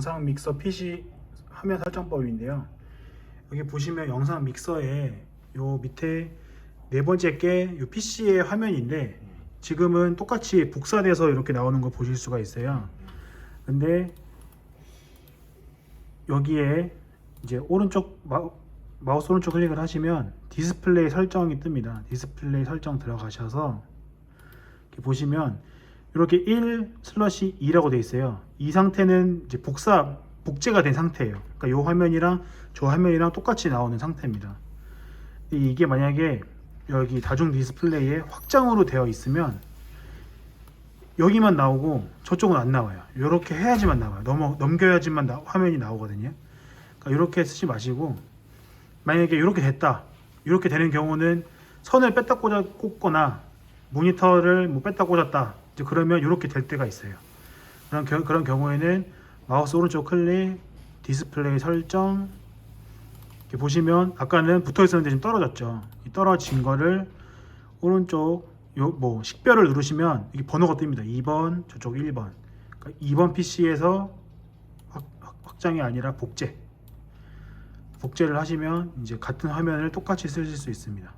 영상 믹서 PC 화면 설정법인데요. 여기 보시면 영상 믹서에 요 밑에 네 번째 게 요 PC의 화면인데 지금은 똑같이 복사돼서 이렇게 나오는 거 보실 수가 있어요. 근데 여기에 이제 오른쪽 마우, 마우스 오른쪽 클릭을 하시면 디스플레이 설정이 뜹니다. 디스플레이 설정 들어가셔서 보시면 이렇게 1 슬러시 2라고 돼 있어요. 이 상태는 이제 복사 복제가 된 상태예요. 그러니까 이 화면이랑 저 화면이랑 똑같이 나오는 상태입니다. 이- 이게 만약에 여기 다중 디스플레이에 확장으로 되어 있으면 여기만 나오고 저쪽은 안 나와요. 이렇게 해야지만 나와요. 넘어 넘겨야지만 나- 화면이 나오거든요. 그러니까 이렇게 쓰지 마시고 만약에 이렇게 됐다. 이렇게 되는 경우는 선을 뺐다 꽂아 꽂거나 모니터를 뭐 뺐다 꽂았다. 이제 그러면 이렇게 될 때가 있어요. 그런 겨, 그런 경우에는 마우스 오른쪽 클릭, 디스플레이 설정 이렇게 보시면 아까는 붙어 있었는데 지금 떨어졌죠. 이 떨어진 거를 오른쪽 요 뭐 식별을 누르시면 이게 번호가 뜹니다. 2번, 저쪽 1번. 그러니까 2번 PC에서 확, 확- 확장이 아니라 복제. 복제를 하시면 이제 같은 화면을 똑같이 쓰실 수 있습니다.